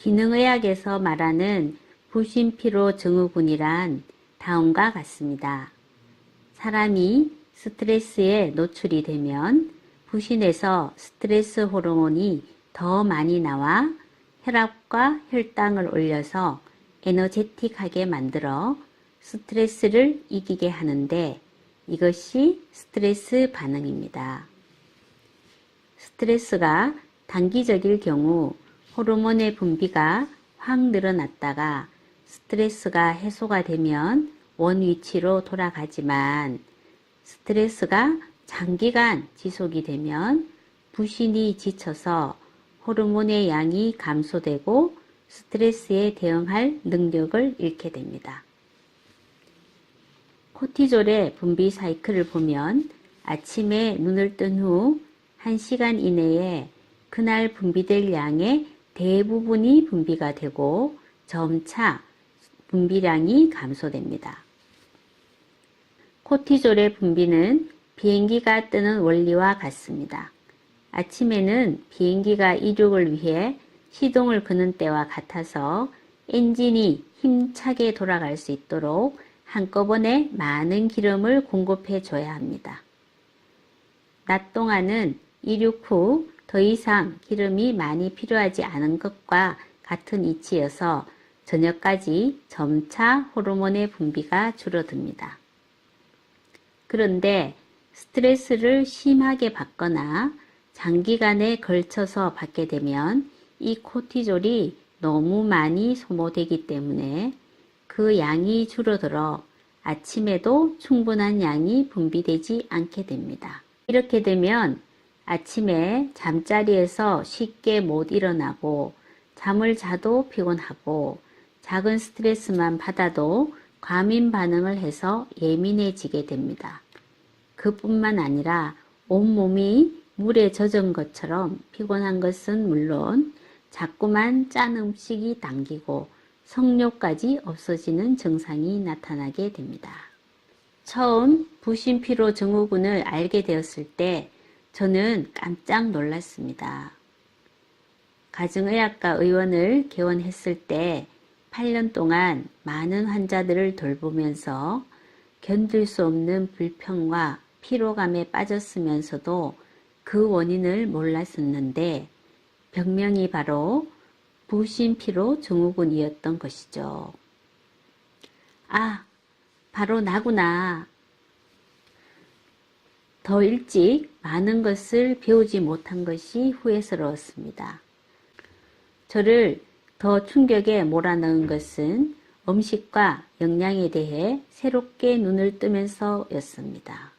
기능의학에서 말하는 부신피로 증후군이란 다음과 같습니다. 사람이 스트레스에 노출이 되면 부신에서 스트레스 호르몬이 더 많이 나와 혈압과 혈당을 올려서 에너제틱하게 만들어 스트레스를 이기게 하는데 이것이 스트레스 반응입니다. 스트레스가 단기적일 경우 호르몬의 분비가 확 늘어났다가 스트레스가 해소가 되면 원 위치로 돌아가지만 스트레스가 장기간 지속이 되면 부신이 지쳐서 호르몬의 양이 감소되고 스트레스에 대응할 능력을 잃게 됩니다. 코티졸의 분비 사이클을 보면 아침에 눈을 뜬 후 1시간 이내에 그날 분비될 양의 대부분이 분비가 되고 점차 분비량이 감소됩니다. 코티졸의 분비는 비행기가 뜨는 원리와 같습니다. 아침에는 비행기가 이륙을 위해 시동을 거는 때와 같아서 엔진이 힘차게 돌아갈 수 있도록 한꺼번에 많은 기름을 공급해 줘야 합니다. 낮 동안은 이륙 후 더 이상 기름이 많이 필요하지 않은 것과 같은 이치여서 저녁까지 점차 호르몬의 분비가 줄어듭니다. 그런데 스트레스를 심하게 받거나 장기간에 걸쳐서 받게 되면 이 코티졸이 너무 많이 소모되기 때문에 그 양이 줄어들어 아침에도 충분한 양이 분비되지 않게 됩니다. 이렇게 되면 아침에 잠자리에서 쉽게 못 일어나고 잠을 자도 피곤하고 작은 스트레스만 받아도 과민 반응을 해서 예민해지게 됩니다. 그뿐만 아니라 온몸이 물에 젖은 것처럼 피곤한 것은 물론 자꾸만 짠 음식이 당기고 성욕까지 없어지는 증상이 나타나게 됩니다. 처음 부신피로 증후군을 알게 되었을 때 저는 깜짝 놀랐습니다. 가정의학과 의원을 개원했을 때 8년 동안 많은 환자들을 돌보면서 견딜 수 없는 불평과 피로감에 빠졌으면서도 그 원인을 몰랐었는데 병명이 바로 부신피로 증후군이었던 것이죠. 아, 바로 나구나. 더 일찍 많은 것을 배우지 못한 것이 후회스러웠습니다. 저를 더 충격에 몰아넣은 것은 음식과 영양에 대해 새롭게 눈을 뜨면서였습니다.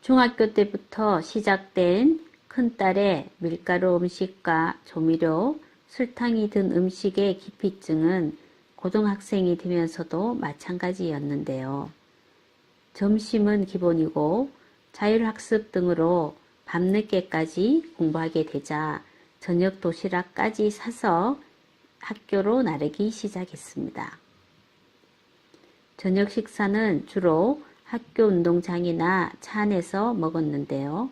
중학교 때부터 시작된 큰딸의 밀가루 음식과 조미료, 설탕이 든 음식의 기피증은 고등학생이 되면서도 마찬가지였는데요. 점심은 기본이고 자율학습 등으로 밤늦게까지 공부하게 되자 저녁 도시락까지 사서 학교로 나르기 시작했습니다. 저녁 식사는 주로 학교 운동장이나 차 안에서 먹었는데요.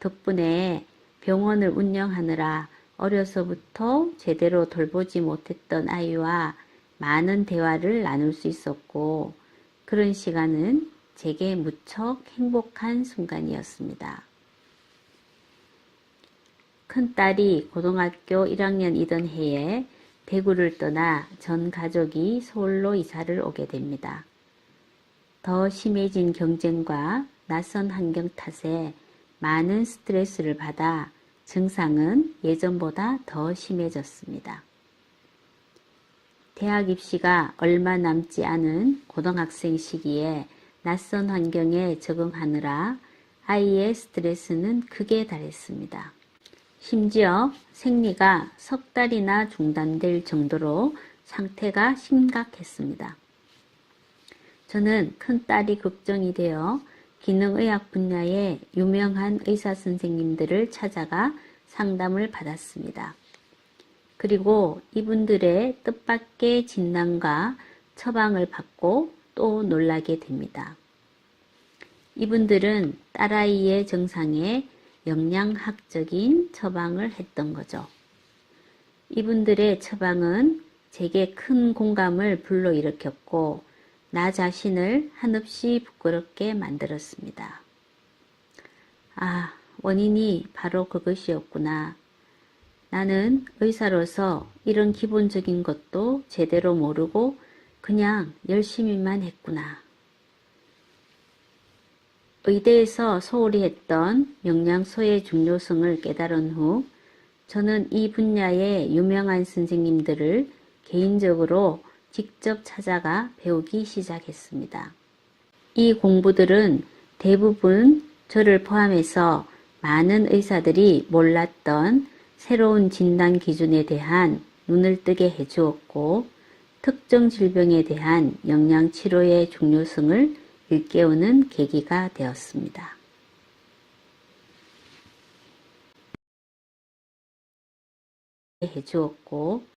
덕분에 병원을 운영하느라 어려서부터 제대로 돌보지 못했던 아이와 많은 대화를 나눌 수 있었고 그런 시간은 제게 무척 행복한 순간이었습니다. 큰딸이 고등학교 1학년이던 해에 대구를 떠나 전 가족이 서울로 이사를 오게 됩니다. 더 심해진 경쟁과 낯선 환경 탓에 많은 스트레스를 받아 증상은 예전보다 더 심해졌습니다. 대학 입시가 얼마 남지 않은 고등학생 시기에 낯선 환경에 적응하느라 아이의 스트레스는 극에 달했습니다. 심지어 생리가 석 달이나 중단될 정도로 상태가 심각했습니다. 저는 큰 딸이 걱정이 되어 기능의학 분야의 유명한 의사 선생님들을 찾아가 상담을 받았습니다. 그리고 이분들의 뜻밖의 진단과 처방을 받고 또 놀라게 됩니다. 이분들은 딸아이의 증상에 영양학적인 처방을 했던 거죠. 이분들의 처방은 제게 큰 공감을 불러일으켰고 나 자신을 한없이 부끄럽게 만들었습니다. 아, 원인이 바로 그것이었구나. 나는 의사로서 이런 기본적인 것도 제대로 모르고 그냥 열심히만 했구나. 의대에서 소홀히 했던 영양소의 중요성을 깨달은 후 저는 이 분야의 유명한 선생님들을 개인적으로 직접 찾아가 배우기 시작했습니다. 이 공부들은 대부분 저를 포함해서 많은 의사들이 몰랐던 새로운 진단 기준에 대한 눈을 뜨게 해주었고 특정 질병에 대한 영양 치료의 중요성을 일깨우는 계기가 되었습니다. 해주었고